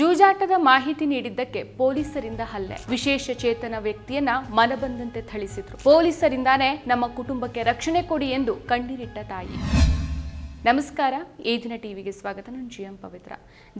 ಜೂಜಾಟದ ಮಾಹಿತಿ ನೀಡಿದ್ದಕ್ಕೆ ಪೊಲೀಸರಿಂದ ಹಲ್ಲೆ. ವಿಶೇಷ ಚೇತನ ವ್ಯಕ್ತಿಯನ್ನ ಮನಬಂದಂತೆ ಥಳಿಸಿದ್ರು. ಪೊಲೀಸರಿಂದಾನೇ ನಮ್ಮ ಕುಟುಂಬಕ್ಕೆ ರಕ್ಷಣೆ ಕೊಡಿ ಎಂದು ಕಣ್ಣೀರಿಟ್ಟ ತಾಯಿ. ನಮಸ್ಕಾರ, ಈ ದಿನ ಟಿವಿಗೆ ಸ್ವಾಗತ, ನಾನು ಜಿ ಎಂ ಪವಿತ್ರ.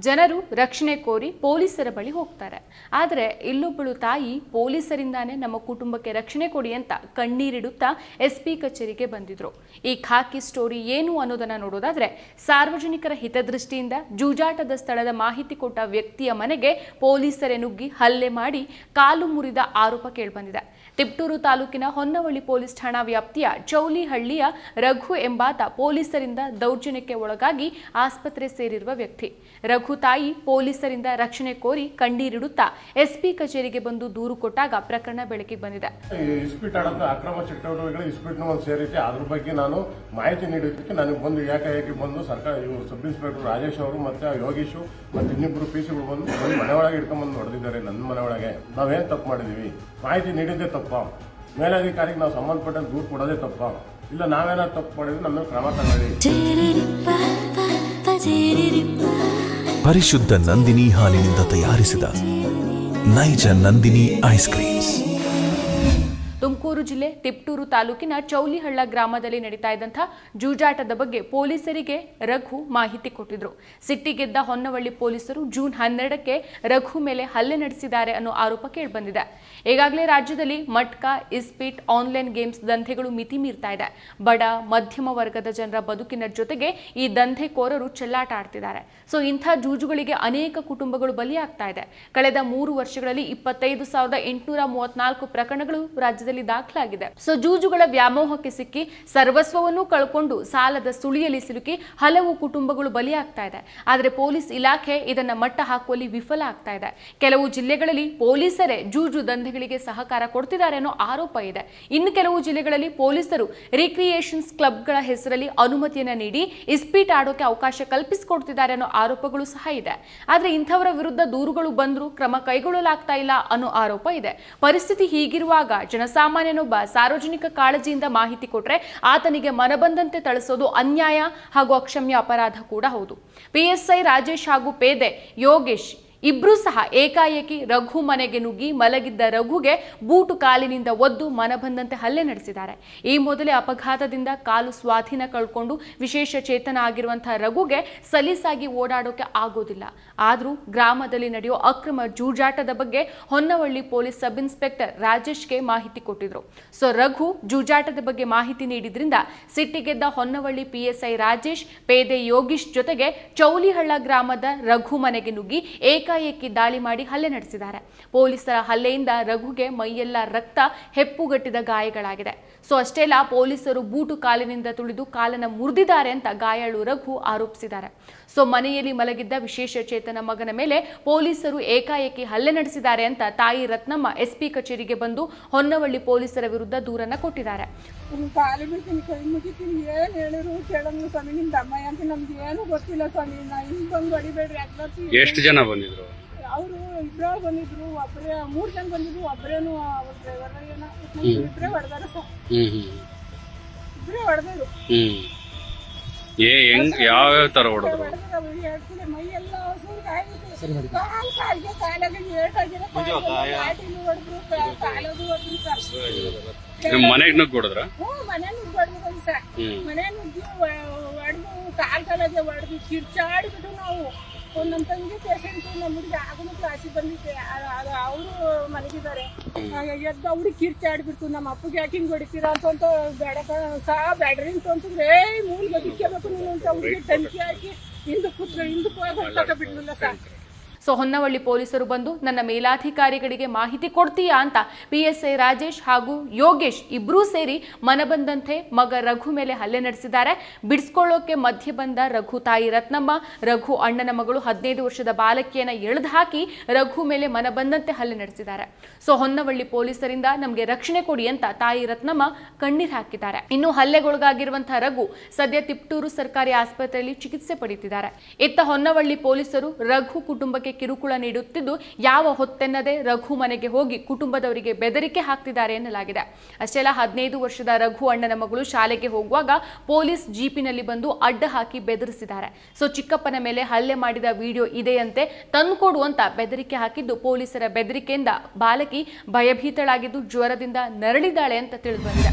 ಜನರು ರಕ್ಷಣೆ ಕೋರಿ ಪೊಲೀಸರ ಬಳಿ ಹೋಗ್ತಾರೆ. ಆದರೆ ಇಲ್ಲೊಬ್ಬಳು ತಾಯಿ ಪೊಲೀಸರಿಂದಾನೇ ನಮ್ಮ ಕುಟುಂಬಕ್ಕೆ ರಕ್ಷಣೆ ಕೊಡಿ ಅಂತ ಕಣ್ಣೀರಿಡುತ್ತಾ ಎಸ್ ಪಿ ಕಚೇರಿಗೆ ಬಂದಿದ್ರು. ಈ ಖಾಕಿ ಸ್ಟೋರಿ ಏನು ಅನ್ನೋದನ್ನ ನೋಡೋದಾದ್ರೆ, ಸಾರ್ವಜನಿಕರ ಹಿತದೃಷ್ಟಿಯಿಂದ ಜೂಜಾಟದ ಸ್ಥಳದ ಮಾಹಿತಿ ಕೊಟ್ಟ ವ್ಯಕ್ತಿಯ ಮನೆಗೆ ಪೊಲೀಸರೇ ನುಗ್ಗಿ ಹಲ್ಲೆ ಮಾಡಿ ಕಾಲು ಮುರಿದ ಆರೋಪ ಕೇಳಿಬಂದಿದೆ. ತಿಪ್ಟೂರು ತಾಲೂಕಿನ ಹೊನ್ನವಳ್ಳಿ ಪೊಲೀಸ್ ಠಾಣಾ ವ್ಯಾಪ್ತಿಯ ಚೌಲಿಹಳ್ಳಿಯ ರಘು ಎಂಬಾತ ಪೊಲೀಸರಿಂದ ದೌರ್ಜನ್ಯಕ್ಕೆ ಒಳಗಾಗಿ ಆಸ್ಪತ್ರೆ ಸೇರಿರುವ ವ್ಯಕ್ತಿ. ರಘು ತಾಯಿ ಪೊಲೀಸರಿಂದ ರಕ್ಷಣೆ ಕೋರಿ ಕಣ್ಣೀರಿಡುತ್ತಾ ಎಸ್ಪಿ ಕಚೇರಿಗೆ ಬಂದು ದೂರು ಕೊಟ್ಟಾಗ ಪ್ರಕರಣ ಬೆಳಕಿಗೆ ಬಂದಿದೆ. ಇಸ್ಪೀಟ್ ಅಕ್ರಮ ಚಟುವಟಿಕೆಗಳು ಸೇರಿದೆ ಅದ್ರ ಬಗ್ಗೆ ನಾನು ಮಾಹಿತಿ ನೀಡೋದಕ್ಕೆ ನನಗೆ ಬಂದು ಏಕಾಏಕಿ ಬಂದು ಸರ್ಕಾರ ಸಬ್ ಇನ್ಸ್ಪೆಕ್ಟರ್ ರಾಜೇಶ್ ಅವರು ಮತ್ತೆ ಯೋಗೇಶು ಮತ್ತೆ ಇನ್ನಿಬ್ಬರು ಪಿ ಸಿಗಳು ಬಂದು ಬಂದು ಮನೆ ಒಳಗೆ ಇಟ್ಕೊಂಡ್ಬಂದು ಹೊಡೆದಿದ್ದಾರೆ ನನ್ನ ಮನೆ ಒಳಗೆ. ನಾವೇನು ತಪ್ಪು ಮಾಡಿದೀವಿ? ಮಾಹಿತಿ ನೀಡಿದ್ದೇ ತಪ್ಪ? ಮೇಲಧಿಕಾರಿಗೆ ನಾವು ಸಂಬಂಧಪಟ್ಟ ದೂರು ಕೊಡೋದೇ ತಪ್ಪ. ಇಲ್ಲ, ನಾವೇನಾದ್ರು ತಪ್ಪು ಮಾಡಿದ್ರೆ ನಮ್ಮ ಕ್ರಮ ತಗೊಳ್ಳಿ. ಪರಿಶುದ್ಧ ನಂದಿನಿ ಹಾಲಿನಿಂದ ತಯಾರಿಸಿದ ನೈಜ ನಂದಿನಿ ಐಸ್ ಕ್ರೀಮ್ಸ್. ತುಮಕೂರು ಜಿಲ್ಲೆ ತಿಪ್ಟೂರು ತಾಲೂಕಿನ ಚೌಲಿಹಳ್ಳ ಗ್ರಾಮದಲ್ಲಿ ನಡೀತಾ ಇದ್ದಂಥ ಜೂಜಾಟದ ಬಗ್ಗೆ ಪೊಲೀಸರಿಗೆ ರಘು ಮಾಹಿತಿ ಕೊಟ್ಟಿದ್ರು. ಸಿಟ್ಟಿಗೆದ್ದ ಹೊನ್ನವಳ್ಳಿ ಪೊಲೀಸರು ಜೂನ್ ಹನ್ನೆರಡಕ್ಕೆ ರಘು ಮೇಲೆ ಹಲ್ಲೆ ನಡೆಸಿದ್ದಾರೆ ಅನ್ನೋ ಆರೋಪ ಕೇಳಿಬಂದಿದೆ. ಈಗಾಗಲೇ ರಾಜ್ಯದಲ್ಲಿ ಮಟ್ಕಾ, ಇಸ್ಪೀಟ್, ಆನ್ಲೈನ್ ಗೇಮ್ಸ್ ದಂಧೆಗಳು ಮಿತಿ ಮೀರ್ತಾ ಇದೆ. ಬಡ, ಮಧ್ಯಮ ವರ್ಗದ ಜನರ ಬದುಕಿನ ಜೊತೆಗೆ ಈ ದಂಧೆಕೋರರು ಚೆಲ್ಲಾಟ ಆಡ್ತಿದ್ದಾರೆ. ಸೊ, ಇಂಥ ಜೂಜುಗಳಿಗೆ ಅನೇಕ ಕುಟುಂಬಗಳು ಬಲಿಯಾಗ್ತಾ ಇದೆ. ಕಳೆದ ಮೂರು ವರ್ಷಗಳಲ್ಲಿ ಇಪ್ಪತ್ತೈದು ಸಾವಿರದ ಎಂಟುನೂರ ಮೂವತ್ನಾಲ್ಕು ಪ್ರಕರಣಗಳು ರಾಜ್ಯದಲ್ಲಿ ದಾಖಲಾಗಿದೆ ಸೊ ಜೂಜುಗಳ ವ್ಯಾಮೋಹಕ್ಕೆ ಸಿಕ್ಕಿ ಸರ್ವಸ್ವವನ್ನು ಕಳ್ಕೊಂಡು ಸಾಲದ ಸುಳಿಯಲ್ಲಿ ಸಿಲುಕಿ ಹಲವು ಕುಟುಂಬಗಳು ಬಲಿಯಾಗ್ತಾ ಇದೆ. ಆದರೆ ಪೊಲೀಸ್ ಇಲಾಖೆ ಇದನ್ನ ಮಟ್ಟ ಹಾಕುವಲ್ಲಿ ವಿಫಲ ಆಗ್ತಾ ಇದೆ. ಕೆಲವು ಜಿಲ್ಲೆಗಳಲ್ಲಿ ಪೊಲೀಸರೇ ಜೂಜು ದಂಧೆಗಳಿಗೆ ಸಹಕಾರ ಕೊಡ್ತಿದ್ದಾರೆ ಅನ್ನೋ ಆರೋಪ ಇದೆ. ಇನ್ನು ಕೆಲವು ಜಿಲ್ಲೆಗಳಲ್ಲಿ ಪೊಲೀಸರು ರಿಕ್ರಿಯೇಷನ್ಸ್ ಕ್ಲಬ್ಗಳ ಹೆಸರಲ್ಲಿ ಅನುಮತಿಯನ್ನ ನೀಡಿ ಇಸ್ಪೀಟ್ ಆಡೋಕೆ ಅವಕಾಶ ಕಲ್ಪಿಸಿಕೊಡ್ತಿದ್ದಾರೆ ಅನ್ನೋ ಆರೋಪಗಳು ಸಹ ಇದೆ. ಆದ್ರೆ ಇಂಥವರ ವಿರುದ್ಧ ದೂರುಗಳು ಬಂದರೂ ಕ್ರಮ ಕೈಗೊಳ್ಳಲಾಗ್ತಾ ಇಲ್ಲ ಅನ್ನೋ ಆರೋಪ ಇದೆ. ಪರಿಸ್ಥಿತಿ ಹೀಗಿರುವಾಗ ಜನಸಾಮಾನ್ಯನೊಬ್ಬ ಸಾರ್ವಜನಿಕ ಕಾಳಜಿಯಿಂದ ಮಾಹಿತಿ ಕೊಟ್ರೆ ಆತನಿಗೆ ಮನಬಂದಂತೆ ತಳಿಸೋದು ಅನ್ಯಾಯ ಹಾಗೂ ಅಕ್ಷಮ್ಯ ಅಪರಾಧ ಕೂಡ ಹೌದು. ಪಿಎಸ್ಐ ರಾಜೇಶ್ ಹಾಗೂ ಪೇದೆ ಯೋಗೇಶ್ ಇಬ್ರು ಸಹ ಏಕಾಏಕಿ ರಘು ಮನೆಗೆ ನುಗ್ಗಿ ಮಲಗಿದ್ದ ರಘುಗೆ ಬೂಟು ಕಾಲಿನಿಂದ ಒದ್ದು ಮನಬಂದಂತೆ ಹಲ್ಲೆ ನಡೆಸಿದ್ದಾರೆ. ಈ ಮೊದಲೇ ಅಪಘಾತದಿಂದ ಕಾಲು ಸ್ವಾಧೀನ ಕಳ್ಕೊಂಡು ವಿಶೇಷ ಚೇತನ ಆಗಿರುವಂತಹ ರಘುಗೆ ಸಲೀಸಾಗಿ ಓಡಾಡೋಕೆ ಆಗೋದಿಲ್ಲ. ಆದರೂ ಗ್ರಾಮದಲ್ಲಿ ನಡೆಯೋ ಅಕ್ರಮ ಜೂಜಾಟದ ಬಗ್ಗೆ ಹೊನ್ನವಳ್ಳಿ ಪೊಲೀಸ್ ಸಬ್ ಇನ್ಸ್ಪೆಕ್ಟರ್ ರಾಜೇಶ್ಗೆ ಮಾಹಿತಿ ಕೊಟ್ಟಿದ್ರು. ಸೊ, ರಘು ಜೂಜಾಟದ ಬಗ್ಗೆ ಮಾಹಿತಿ ನೀಡಿದ್ರಿಂದ ಸಿಟ್ಟಿಗೆದ್ದ ಹೊನ್ನವಳ್ಳಿ ಪಿಎಸ್ಐ ರಾಜೇಶ್, ಪೇದೆ ಯೋಗೀಶ್ ಜೊತೆಗೆ ಚೌಲಿಹಳ್ಳ ಗ್ರಾಮದ ರಘು ಮನೆಗೆ ನುಗ್ಗಿ ಏಕಾಏಕಿ ದಾಳಿ ಮಾಡಿ ಹಲ್ಲೆ ನಡೆಸಿದ್ದಾರೆ. ಪೊಲೀಸರ ಹಲ್ಲೆಯಿಂದ ರಘುಗೆ ಮೈಯೆಲ್ಲ ರಕ್ತ ಹೆಪ್ಪುಗಟ್ಟಿದ ಗಾಯಗಳಾಗಿದೆ. ಸೊ ಅಷ್ಟೇ ಅಲ್ಲ ಪೊಲೀಸರು ಬೂಟು ಕಾಲಿನಿಂದ ತುಳಿದು ಕಾಲನ್ನ ಮುರಿದಿದ್ದಾರೆ ಅಂತ ಗಾಯಾಳು ರಘು ಆರೋಪಿಸಿದ್ದಾರೆ. ಸೊ ಮನೆಯಲ್ಲಿ ಮಲಗಿದ್ದ ವಿಶೇಷ ಚೇತನ ಮಗನ ಮೇಲೆ ಪೊಲೀಸರು ಏಕಾಏಕಿ ಹಲ್ಲೆ ನಡೆಸಿದ್ದಾರೆ ಅಂತ ತಾಯಿ ರತ್ನಮ್ಮ ಎಸ್ಪಿ ಕಚೇರಿಗೆ ಬಂದು ಹೊನ್ನವಳ್ಳಿ ಪೊಲೀಸರ ವಿರುದ್ಧ ದೂರನ್ನ ಕೊಟ್ಟಿದ್ದಾರೆ. ನಿಮ್ ಕಾಲು ಬಿಡ್ತೀನಿ ಕೈ ಮುಗಿತೀನಿ ಏನ್ ಹೇಳಿರು ಕೇಳಂಗಿಲ್ಲ ಸ್ವಾಮಿ ನಿಮ್ ದಮ್ಮಯ್ಯ ಅಂತ ನಮ್ಗೆ ಏನು ಗೊತ್ತಿಲ್ಲ ಸ್ವಾಮಿ ನಾ ಹಿಂಗ್ ಬಂದು ಹೊಡಿಬೇಡ್ರಿ ಎಷ್ಟು ಜನ ಬಂದಿದ್ರು? ಇಬ್ರ ಬಂದಿದ್ರು ಒಬ್ರೇ ಮೂರ್ ಜನ ಬಂದಿದ್ರು ಒಬ್ರೇನು ಅವ್ರ ಡ್ರೈವರ್ ಏನೋ ಇಬ್ರೇ ಹೊಡೆದಾರ ಸರ್. ಹ್ಮ್ ಹ್ಮ್ ಹೊಡೆದರು ಹ್ಮ್. ಏ ಹೆಂಗ್ ಯಾವ ಯಾವ ತರ ಹೊಡೆದ್ರು? ಮೈ ಎಲ್ಲ ಹಸುರು ಕಾಲ್ ಕಾಲ್ಗೆ ಕಾಲಾಗ ಏಟಾಗಿದೆ ಕಾಟಿಲು ಹೊಡೆದ್ರು ಕಾಲದು ಹೊಡೆದ್ರು ಸರ್. ನಿಮ್ ಮನೆಗ್ ನುಗ್ಗಿ ಹೊಡೆದ್ರ? ಹ್ಞೂ ಮನೆ ನುಗ್ಗಿ ಹೊಡೆದ್ರು ಸರ್. ಮನೆ ನುಗ್ಗಿ ಹೊಡೆದು ಕಾಲ್ ಕಾಲಾಗೆ ಹೊಡೆದು ಕಿರ್ಚಾಡಿಬಿಟ್ಟು ನಾವು. ನಮ್ ತಂಗಿ ಪೇಷಂಟು ನಮ್ಮ ಹುಡುಗಿ ಆಗನು ಕ್ಲಾಸಿಗೆ ಬಂದಿದ್ದೆ. ಅವರು ಮಲಗಿದ್ದಾರೆ. ಎದ್ದು ಅವ್ರಿಗೆ ಕಿರ್ಚಾಡ್ಬಿಟ್ಟು ನಮ್ಮ ಅಪ್ಪಗೆ ಯಾಕೆ ಹಿಂಗೆ ಹೊಡಿತೀರಾ? ಅಂತ ಬೇಡ ಸಾ ಬ್ಯಾಡ್ರಿ ಅಂತ ಅಂತಂದ್ರೆ. ಮೂಲ್ ಬದುಕಬೇಕು ನೀನು ಅಂತ ಅವ್ರಿಗೆ ಟಂಕಿ ಹಾಕಿ ಹಿಂದಕ್ಕೆ ಕೂತ್ಕೊಂಡು ಹಿಂದಕ್ಕೆ ಹೋಗಿ ಬಿಡ್ಲಿಲ್ಲ ಸರ್ ಸೊ ಹೊನ್ನವಳ್ಳಿ ಪೊಲೀಸರು ಬಂದು ನನ್ನ ಮೇಲಾಧಿಕಾರಿಗಳಿಗೆ ಮಾಹಿತಿ ಕೊಡ್ತೀಯಾ ಅಂತ ಪಿ ಎಸ್ ಐ ರಾಜೇಶ್ ಹಾಗೂ ಯೋಗೇಶ್ ಇಬ್ಬರೂ ಸೇರಿ ಮನಬಂದಂತೆ ಮಗ ರಘು ಮೇಲೆ ಹಲ್ಲೆ ನಡೆಸಿದ್ದಾರೆ. ಬಿಡಿಸ್ಕೊಳ್ಳೋಕೆ ಮಧ್ಯೆ ಬಂದ ರಘು ತಾಯಿ ರತ್ನಮ್ಮ, ರಘು ಅಣ್ಣನ ಮಗಳು ಹದಿನೈದು ವರ್ಷದ ಬಾಲಕಿಯನ್ನ ಎಳೆದು ಹಾಕಿ ರಘು ಮೇಲೆ ಮನಬಂದಂತೆ ಹಲ್ಲೆ ನಡೆಸಿದ್ದಾರೆ. ಸೊ ಹೊನ್ನವಳ್ಳಿ ಪೊಲೀಸರಿಂದ ನಮಗೆ ರಕ್ಷಣೆ ಕೊಡಿ ಅಂತ ತಾಯಿ ರತ್ನಮ್ಮ ಕಣ್ಣೀರು ಹಾಕಿದ್ದಾರೆ. ಇನ್ನು ಹಲ್ಲೆಗೊಳಗಾಗಿರುವಂತಹ ರಘು ಸದ್ಯ ತಿಪ್ಟೂರು ಸರ್ಕಾರಿ ಆಸ್ಪತ್ರೆಯಲ್ಲಿ ಚಿಕಿತ್ಸೆ ಪಡೆಯುತ್ತಿದ್ದಾರೆ. ಇತ್ತ ಹೊನ್ನವಳ್ಳಿ ಪೊಲೀಸರು ರಘು ಕುಟುಂಬಕ್ಕೆ ಕಿರುಕುಳ ನೀಡುತ್ತಿದ್ದು ಯಾವ ಹೊತ್ತೆನ್ನದೆ ರಘು ಮನೆಗೆ ಹೋಗಿ ಕುಟುಂಬದವರಿಗೆ ಬೆದರಿಕೆ ಹಾಕ್ತಿದ್ದಾರೆ ಎನ್ನಲಾಗಿದೆ. ಅಷ್ಟೆಲ್ಲ ಹದಿನೈದು ವರ್ಷದ ರಘು ಅಣ್ಣನ ಮಗಳು ಶಾಲೆಗೆ ಹೋಗುವಾಗ ಪೊಲೀಸ್ ಜೀಪಿನಲ್ಲಿ ಬಂದು ಅಡ್ಡ ಹಾಕಿ ಬೆದರಿಸಿದ್ದಾರೆ. ಸೊ ಚಿಕ್ಕಪ್ಪನ ಮೇಲೆ ಹಲ್ಲೆ ಮಾಡಿದ ವಿಡಿಯೋ ಇದೆಯಂತೆ ತಂದುಕೊಡು ಅಂತ ಬೆದರಿಕೆ ಹಾಕಿದ್ದು ಪೊಲೀಸರ ಬೆದರಿಕೆಯಿಂದ ಬಾಲಕಿ ಭಯಭೀತಳಾಗಿದ್ದು ಜ್ವರದಿಂದ ನರಳಿದಾಳೆ ಅಂತ ತಿಳಿದು ಬಂದಿದೆ.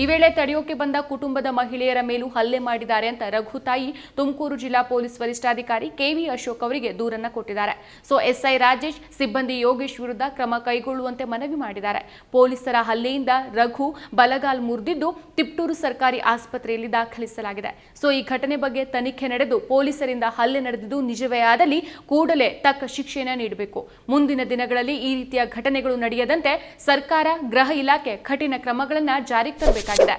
ಈ ವೇಳೆ ತಡೆಯೋಕೆ ಬಂದ ಕುಟುಂಬದ ಮಹಿಳೆಯರ ಮೇಲೂ ಹಲ್ಲೆ ಮಾಡಿದ್ದಾರೆ ಅಂತ ರಘು ತಾಯಿ ತುಮಕೂರು ಜಿಲ್ಲಾ ಪೊಲೀಸ್ ವರಿಷ್ಠಾಧಿಕಾರಿ ಕೆವಿ ಅಶೋಕ್ ಅವರಿಗೆ ದೂರನ್ನ ಕೊಟ್ಟಿದ್ದಾರೆ. ಸೊ, ಎಸ್ಐ ರಾಜೇಶ್, ಸಿಬ್ಬಂದಿ ಯೋಗೇಶ್ ವಿರುದ್ಧ ಕ್ರಮ ಕೈಗೊಳ್ಳುವಂತೆ ಮನವಿ ಮಾಡಿದ್ದಾರೆ. ಪೊಲೀಸರ ಹಲ್ಲೆಯಿಂದ ರಘು ಬಲಗಾಲ್ ಮುರಿದಿದ್ದು ತಿಪ್ಟೂರು ಸರ್ಕಾರಿ ಆಸ್ಪತ್ರೆಯಲ್ಲಿ ದಾಖಲಿಸಲಾಗಿದೆ. ಸೊ, ಈ ಘಟನೆ ಬಗ್ಗೆ ತನಿಖೆ ನಡೆದು ಪೊಲೀಸರಿಂದ ಹಲ್ಲೆ ನಡೆದಿದ್ದು ನಿಜವೇ ಆದಲ್ಲಿ ಕೂಡಲೇ ತಕ್ಕ ಶಿಕ್ಷೆಯನ್ನು ನೀಡಬೇಕು. ಮುಂದಿನ ದಿನಗಳಲ್ಲಿ ಈ ರೀತಿಯ ಘಟನೆಗಳು ನಡೆಯದಂತೆ ಸರ್ಕಾರ ಗೃಹ ಇಲಾಖೆ ಕಠಿಣ ಕ್ರಮಗಳನ್ನು ಜಾರಿಗೆ ತರಬೇಕಾಗಿದೆ